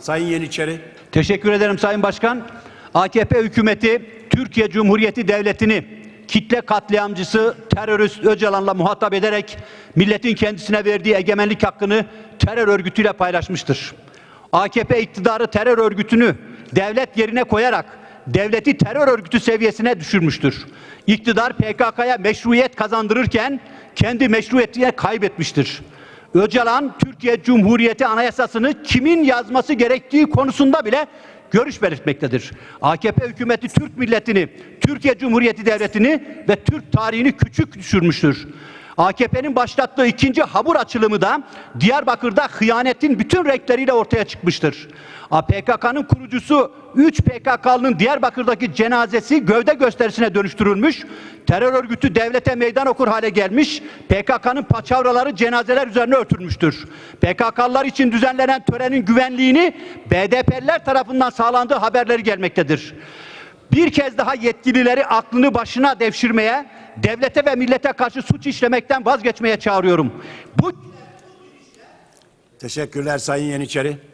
Sayın Yeniçeri. Teşekkür ederim Sayın Başkan. AKP hükümeti Türkiye Cumhuriyeti Devleti'ni kitle katliamcısı terörist Öcalan'la muhatap ederek milletin kendisine verdiği egemenlik hakkını terör örgütüyle paylaşmıştır. AKP iktidarı terör örgütünü devlet yerine koyarak devleti terör örgütü seviyesine düşürmüştür. İktidar PKK'ya meşruiyet kazandırırken kendi meşruiyetini kaybetmiştir. Öcalan Türkiye Cumhuriyeti Anayasasını kimin yazması gerektiği konusunda bile görüş belirtmektedir. AKP hükümeti Türk milletini, Türkiye Cumhuriyeti Devleti'ni ve Türk tarihini küçük düşürmüştür. AKP'nin başlattığı ikinci habur açılımı da Diyarbakır'da hıyanetin bütün renkleriyle ortaya çıkmıştır. PKK'nın kurucusu 3 PKK'lının Diyarbakır'daki cenazesi gövde gösterisine dönüştürülmüş, terör örgütü devlete meydan okur hale gelmiş, PKK'nın paçavraları cenazeler üzerine örtülmüştür. PKK'lılar için düzenlenen törenin güvenliğini BDP'liler tarafından sağlandığı haberleri gelmektedir. Bir kez daha yetkilileri aklını başına devşirmeye, devlete ve millete karşı suç işlemekten vazgeçmeye çağırıyorum. Bu Teşekkürler Sayın Yeniçeri.